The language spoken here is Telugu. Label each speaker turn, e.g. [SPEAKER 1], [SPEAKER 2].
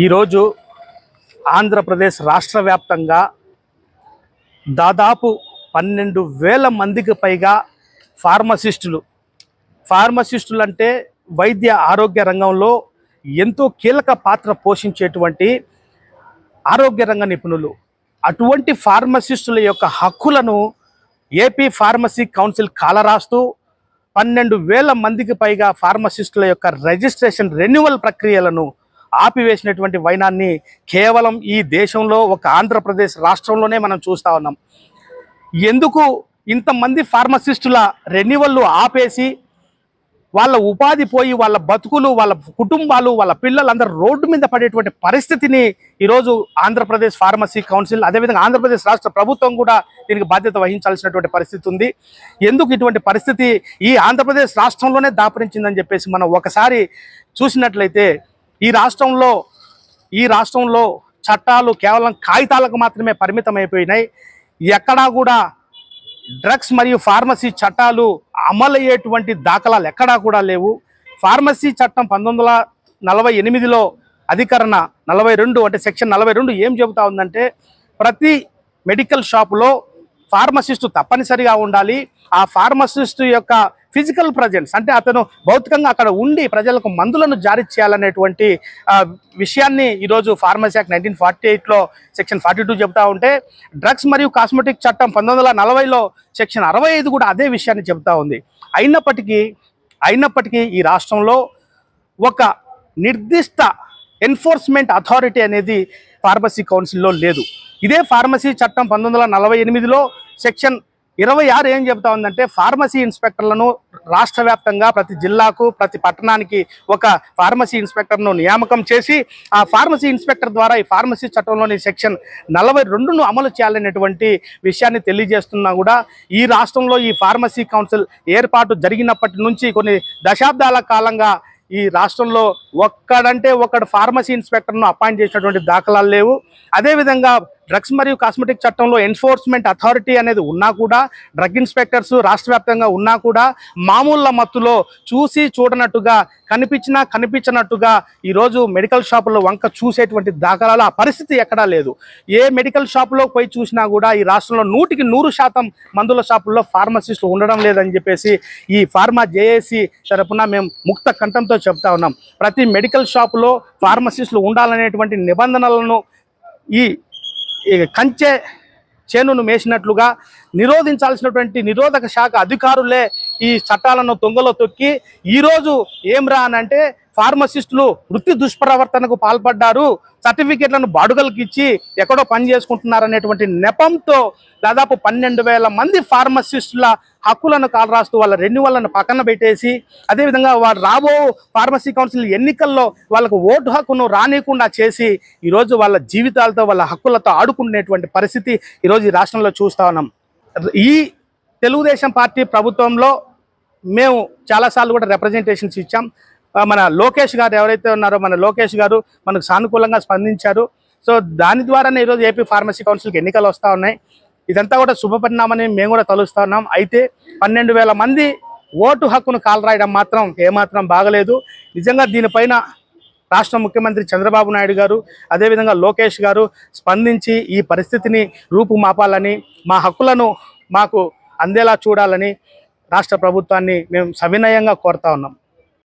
[SPEAKER 1] ఈరోజు ఆంధ్రప్రదేశ్ రాష్ట్ర వ్యాప్తంగా దాదాపు పన్నెండు వేల మందికి పైగా ఫార్మసిస్టులు ఫార్మసిస్టులు అంటే వైద్య ఆరోగ్య రంగంలో ఎంతో కీలక పాత్ర పోషించేటువంటి ఆరోగ్య రంగ నిపుణులు. అటువంటి ఫార్మసిస్టుల యొక్క హక్కులను ఏపీ ఫార్మసీ కౌన్సిల్ కాలరాస్తూ పన్నెండు వేల మందికి పైగా ఫార్మసిస్టుల యొక్క రిజిస్ట్రేషన్ రెన్యువల్ ప్రక్రియలను ఆపివేసినటువంటి వైనాన్ని కేవలం ఈ దేశంలో ఒక ఆంధ్రప్రదేశ్ రాష్ట్రంలోనే మనం చూస్తా ఉన్నాం. ఎందుకు ఇంతమంది ఫార్మసిస్టుల రెన్యువల్లు ఆపేసి వాళ్ళ ఉపాధి పోయి వాళ్ళ బతుకులు వాళ్ళ కుటుంబాలు వాళ్ళ పిల్లలందరూ రోడ్డు మీద పడేటువంటి పరిస్థితిని ఈరోజు ఆంధ్రప్రదేశ్ ఫార్మసీ కౌన్సిల్ అదేవిధంగా ఆంధ్రప్రదేశ్ రాష్ట్ర ప్రభుత్వం కూడా దీనికి బాధ్యత వహించాల్సినటువంటి పరిస్థితి ఉంది. ఎందుకు ఇటువంటి పరిస్థితి ఈ ఆంధ్రప్రదేశ్ రాష్ట్రంలోనే దాపరించిందని చెప్పేసి మనం ఒకసారి చూసినట్లయితే ఈ రాష్ట్రంలో ఈ రాష్ట్రంలో చట్టాలు కేవలం కాగితాలకు మాత్రమే పరిమితం అయిపోయినాయి ఎక్కడా కూడా డ్రగ్స్ మరియు ఫార్మసీ చట్టాలు అమలయ్యేటువంటి దాఖలాలు ఎక్కడా కూడా లేవు. ఫార్మసీ చట్టం పంతొమ్మిది వందల నలభై ఎనిమిదిలో అధికరణ నలభై రెండు అంటే సెక్షన్ నలభై రెండు ఏం చెబుతా ఉందంటే ప్రతి మెడికల్ షాపులో ఫార్మసిస్టు తప్పనిసరిగా ఉండాలి. ఆ ఫార్మసిస్టు యొక్క ఫిజికల్ ప్రజెన్స్. అంటే అతను భౌతికంగా అక్కడ ఉండి ప్రజలకు మందులను జారీ చేయాలనేటువంటి విషయాన్ని ఈరోజు ఫార్మసీ యాక్ట్ నైన్టీన్ ఫార్టీ ఎయిట్లో సెక్షన్ ఫార్టీ టూ చెబుతా ఉంటే డ్రగ్స్ మరియు కాస్మెటిక్ చట్టం పంతొమ్మిది వందల నలభైలో సెక్షన్ అరవై ఐదు కూడా అదే విషయాన్ని చెబుతా ఉంది. అయినప్పటికీ అయినప్పటికీ ఈ రాష్ట్రంలో ఒక నిర్దిష్ట ఎన్ఫోర్స్మెంట్ అథారిటీ అనేది ఫార్మసీ కౌన్సిల్లో లేదు. ఇదే ఫార్మసీ చట్టం పంతొమ్మిది వందల నలభై ఎనిమిదిలో సెక్షన్ ఇరవై ఆరు ఏం చెబుతా ఉందంటే ఫార్మసీ ఇన్స్పెక్టర్లను రాష్ట్ర వ్యాప్తంగా ప్రతి జిల్లాకు ప్రతి పట్టణానికి ఒక ఫార్మసీ ఇన్స్పెక్టర్ను నియామకం చేసి ఆ ఫార్మసీ ఇన్స్పెక్టర్ ద్వారా ఈ ఫార్మసీ చట్టంలోని సెక్షన్ నలభై రెండును అమలు చేయాలనేటువంటి విషయాన్ని తెలియజేస్తున్నా కూడా ఈ రాష్ట్రంలో ఈ ఫార్మసీ కౌన్సిల్ ఏర్పాటు జరిగినప్పటి నుంచి కొన్ని దశాబ్దాల కాలంగా ఈ రాష్ట్రంలో ఒక్కడంటే ఒక్కడు ఫార్మసీ ఇన్స్పెక్టర్ను అపాయింట్ చేసినటువంటి దాఖలాలు లేవు. అదేవిధంగా డ్రగ్స్ మరియు కాస్మెటిక్ చట్టంలో ఎన్ఫోర్స్మెంట్ అథారిటీ అనేది ఉన్నా కూడా డ్రగ్ ఇన్స్పెక్టర్స్ రాష్ట్ర వ్యాప్తంగా ఉన్నా కూడా మామూళ్ళ మత్తులో చూసి చూడనట్టుగా కనిపించినా కనిపించినట్టుగా ఈరోజు మెడికల్ షాపుల్లో వంక చూసేటువంటి దాఖలాలు ఆ పరిస్థితి ఎక్కడా లేదు. ఏ మెడికల్ షాపులో పోయి చూసినా కూడా ఈ రాష్ట్రంలో నూటికి నూరు శాతం మందుల షాపుల్లో ఫార్మసిస్టులు ఉండడం లేదని చెప్పేసి ఈ ఫార్మా జేఏసీ తరపున మేము ముక్త కంఠంతో చెప్తా ఉన్నాం. ప్రతి మెడికల్ షాపులో ఫార్మసిస్టులు ఉండాలనేటువంటి నిబంధనలను ఈ కంచె చేనును మేసినట్లుగా నిరోధించాల్సినటువంటి నిరోధక శాఖ అధికారులే ఈ చట్టాలను తొంగలో తొక్కి ఈరోజు ఏం రా అని అంటే ఫార్మసిస్టులు వృత్తి దుష్ప్రవర్తనకు పాల్పడ్డారు. సర్టిఫికెట్లను బాడుగలకు ఇచ్చి ఎక్కడో పని చేసుకుంటున్నారనేటువంటి నెపంతో దాదాపు పన్నెండు వేల మంది ఫార్మసిస్టుల హక్కులను కాలరాస్తూ వాళ్ళ రెన్యువల్లను పక్కన పెట్టేసి అదేవిధంగా వాళ్ళు రాబో ఫార్మసీ కౌన్సిల్ ఎన్నికల్లో వాళ్ళకు ఓటు హక్కును రానియకుండా చేసి ఈరోజు వాళ్ళ జీవితాలతో వాళ్ళ హక్కులతో ఆడుకునేటువంటి పరిస్థితి ఈరోజు ఈ రాష్ట్రంలో చూస్తా ఉన్నాం. ఈ తెలుగుదేశం పార్టీ ప్రభుత్వంలో మేము చాలాసార్లు కూడా రిప్రజెంటేషన్స్ ఇచ్చాం. మన లోకేష్ గారు ఎవరైతే ఉన్నారో మన లోకేష్ గారు మనకు సానుకూలంగా స్పందించారు. సో దాని ద్వారానే ఈరోజు ఏపీ ఫార్మసీ కౌన్సిల్కి ఎన్నికలు వస్తూ ఉన్నాయి. ఇదంతా కూడా శుభపరిణామని మేము కూడా తలుస్తూ ఉన్నాం. అయితే పన్నెండు వేల మంది ఓటు హక్కును కాలరాయడం మాత్రం ఏమాత్రం బాగలేదు. నిజంగా దీనిపైన రాష్ట్ర ముఖ్యమంత్రి చంద్రబాబు నాయుడు గారు అదేవిధంగా లోకేష్ గారు స్పందించి ఈ పరిస్థితిని రూపుమాపాలని మా హక్కులను మాకు అందేలా చూడాలని రాష్ట్ర ప్రభుత్వాన్ని మేము సవినయంగా కోరుతా ఉన్నాం.